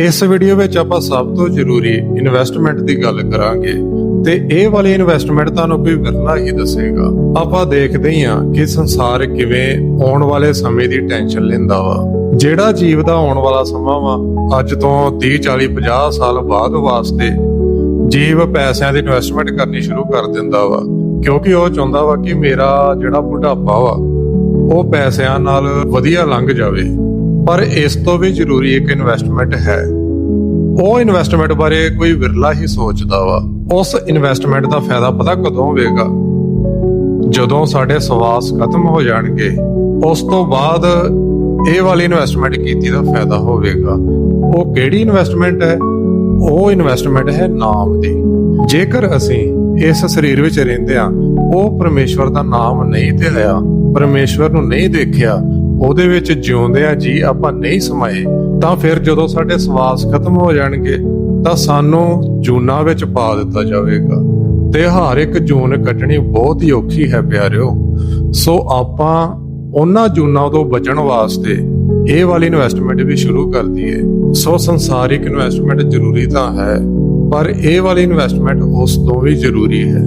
ਇਸ ਵੀਡੀਓ ਵਿੱਚ ਆਪਾਂ ਸਭ ਤੋਂ ਜ਼ਰੂਰੀ ਇਨਵੈਸਟਮੈਂਟ ਦੀ ਗੱਲ ਕਰਾਂਗੇ ਤੇ ਇਹ ਵਾਲੀ ਇਨਵੈਸਟਮੈਂਟ ਤੁਹਾਨੂੰ ਕੋਈ ਵਿਰਲਾ ਹੀ ਦੱਸੇਗਾ। ਆਪਾਂ ਦੇਖਦੇ ਹੀ ਹਾਂ ਕਿ ਸੰਸਾਰ ਕਿਵੇਂ ਆਉਣ ਵਾਲੇ ਸਮੇਂ ਦੀ ਟੈਨਸ਼ਨ ਲੈਂਦਾ ਵਾ। ਜਿਹੜਾ ਜੀਵ ਦਾ ਆਉਣ ਵਾਲਾ ਸਮਾਂ ਵਾ, ਅੱਜ ਤੋਂ 30 40 50 ਸਾਲ ਬਾਅਦ ਵਾਸਤੇ ਜੀਵ ਪੈਸਿਆਂ ਦੀ ਇਨਵੈਸਟਮੈਂਟ ਕਰਨੀ ਸ਼ੁਰੂ ਕਰ ਦਿੰਦਾ ਵਾ। ਕਿਉਂਕਿ ਉਹ ਚਾਹੁੰਦਾ ਵਾ ਕਿ ਮੇਰਾ ਜਿਹੜਾ ਬੁਢਾਪਾ ਵਾ, ਉਹ ਪੈਸਿਆਂ ਨਾਲ ਵਧੀਆ ਲੰਘ ਜਾਵੇ। ਪਰ ਇਸ ਤੋਂ ਵੀ ਜ਼ਰੂਰੀ ਇੱਕ ਇਨਵੈਸਟਮੈਂਟ ਹੈ। ਉਹ ਇਨਵੈਸਟਮੈਂਟ ਬਾਰੇ ਕੋਈ ਵਿਰਲਾ ਹੀ ਸੋਚਦਾ ਵਾ। ਉਸ ਇਨਵੈਸਟਮੈਂਟ ਦਾ ਫਾਇਦਾ ਪਤਾ ਕਦੋਂ ਹੋਵੇਗਾ? ਜਦੋਂ ਸਾਡੇ ਸਵਾਸ ਖਤਮ ਹੋ ਜਾਣਗੇ, ਉਸ ਤੋਂ ਬਾਅਦ ਇਹ ਵਾਲੀ ਇਨਵੈਸਟਮੈਂਟ ਕੀਤੀ ਦਾ ਫਾਇਦਾ ਹੋਵੇਗਾ। ਉਹ ਕਿਹੜੀ ਇਨਵੈਸਟਮੈਂਟ ਹੈ? ਉਹ ਇਨਵੈਸਟਮੈਂਟ ਹੈ ਨਾਮ ਦੀ। ਜੇਕਰ ਅਸੀਂ ਇਸ ਸਰੀਰ ਵਿੱਚ ਰਹਿੰਦੇ ਆ ਉਹ ਪਰਮੇਸ਼ਵਰ ਦਾ ਨਾਮ ਨਹੀਂ ਤੇ ਲਿਆ, ਪਰਮੇਸ਼ਵਰ ਨੂੰ ਨਹੀਂ ਦੇਖਿਆ ਉਹਦੇ ਵਿੱਚ ਜਿਉਂਦੇ ਆ, ਜੀ ਆਪਾਂ ਨਹੀਂ ਸਮਾਏ, ਤਾਂ ਫਿਰ ਜਦੋਂ ਸਾਡੇ ਸਵਾਸ ਖਤਮ ਹੋ ਜਾਣਗੇ, ਤਾਂ ਸਾਨੂੰ ਜੂਨਾ ਵਿੱਚ ਪਾ ਦਿੱਤਾ ਜਾਵੇਗਾ। ਤੇ ਹਰ ਇੱਕ ਜੂਨ ਕੱਟਣੀ ਬਹੁਤ ਹੀ ਔਖੀ ਹੈ ਪਿਆਰਿਓ। ਸੋ ਆਪਾਂ ਉਹਨਾਂ ਜੂਨਾਂ ਤੋਂ ਬਚਣ ਵਾਸਤੇ ਇਹ ਵਾਲੀ ਇਨਵੈਸਟਮੈਂਟ ਵੀ ਸ਼ੁਰੂ ਕਰ ਦਈਏ। ਸੋ ਸੰਸਾਰਿਕ ਇਨਵੈਸਟਮੈਂਟ ਜ਼ਰੂਰੀ ਤਾਂ ਹੈ, ਪਰ ਇਹ ਵਾਲੀ ਇਨਵੈਸਟਮੈਂਟ ਉਸ ਤੋਂ ਵੀ ਜ਼ਰੂਰੀ ਹੈ।